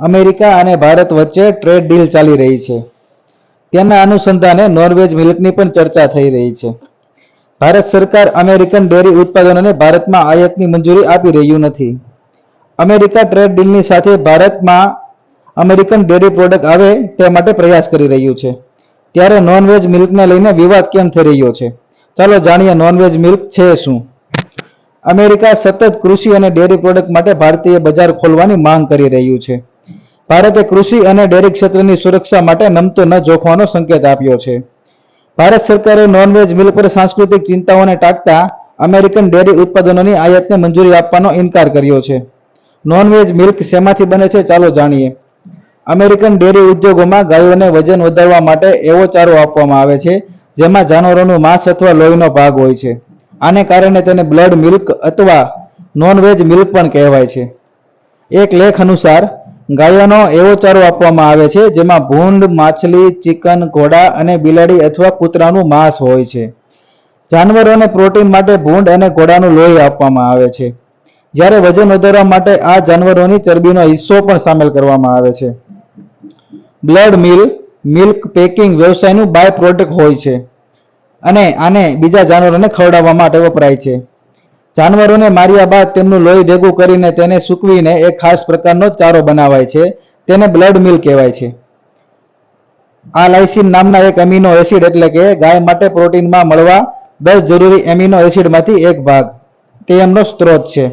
America અને ભારત વચ્ચે trade deal ચાલી રહી છે. તેના અનુસંધાને નોનવેજ મિલ્કની પણ ચર્ચા થઈ રહી છે. ભારત સરકાર અમેરિકન ડેરી ઉત્પાદનોને ભારતમાં આયાતની મંજૂરી આપી રહ્યું નથી. અમેરિકા ટ્રેડ ડીલની સાથે ભારતમાં અમેરિકન ડેરી પ્રોડક્ટ આવે તે માટે પ્રયાસ કરી રહ્યું છે. ત્યારે નોનવેજ મિલ્કને લઈને વિવાદ કેમ થઈ રહ્યો છે? ચાલો જાણીએ નોનવેજ મિલ્ક છે શું? અમેરિકા સતત કૃષિ અને ડેરી પ્રોડક્ટ માટે ભારતીય બજાર ખોલવાની માંગ કરી રહ્યું છે. ભારતે કૃષિ અને ડેરી ક્ષેત્રની સુરક્ષા માટે નમતો ન જોખવાનો સંકેત આપ્યો છે. ભારત સરકારે નોનવેજ મિલ પર સાંસ્કૃતિક ચિંતાઓને ટાંકતા અમેરિકન ડેરી ઉત્પાદનોની આયાતને મંજૂરી આપવાનો ઇનકાર કર્યો છે. નોનવેજ મિલ્ક શેમાંથી બને છે ચાલો જાણીએ. અમેરિકન ડેરી ઉદ્યોગોમાં ગાયોને વજન વધારવા માટે એવો ચારો આપવામાં આવે છે, જેમાં જાનવરોનું માંસ અથવા લોહીનો ભાગ હોય છે. આને કારણે તેને બ્લડ મિલ્ક અથવા નોનવેજ મિલ્ક પણ કહેવાય છે. એક લેખ અનુસાર ગાયોનો એવો ચારો આપવામાં આવે છે, જેમાં ભૂંડ, માછલી, ચિકન, ઘોડા અને બિલાડી અથવા કૂતરાનું માંસ હોય છે. જાનવરોને પ્રોટીન માટે ભૂંડ અને ઘોડાનું લોહી આપવામાં આવે છે. જ્યારે વજન વધારવા માટે આ જાનવરોની ચરબીનો હિસ્સો પણ સામેલ કરવામાં આવે છે. બ્લડ મિલ, મિલ્ક પેકિંગ વ્યવસાયનું બાય પ્રોડક્ટ હોય છે અને આને બીજા જાનવરોને ખવડાવવા માટે વપરાય છે. જાનવરોને માર્યા બાદ તેમનું લોહી ભેગું કરીને તેને સૂકવીને એક ખાસ પ્રકારનો ચારો બનાવાય છે. તેને બ્લડ મિલ કહેવાય છે. આ લાઇસિન નામના એક એમિનો એસિડ એટલે કે ગાય માટે પ્રોટીનમાં મળવા દસ જરૂરી એમિનો એસિડમાંથી એક ભાગ. તે એમનો સ્ત્રોત છે.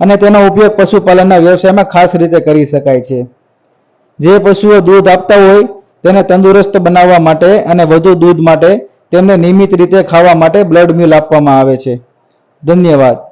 અને તેનો ઉપયોગ પશુપાલનના વ્યવસાયમાં ખાસ રીતે કરી શકાય છે. જે પશુઓ દૂધ આપતા હોય તેને તંદુરસ્ત બનાવવા માટે અને વધુ દૂધ માટે તેમને નિયમિત રીતે ખાવા માટે બ્લડ મિલ આપવામાં આવે છે. ધન્યવાદ.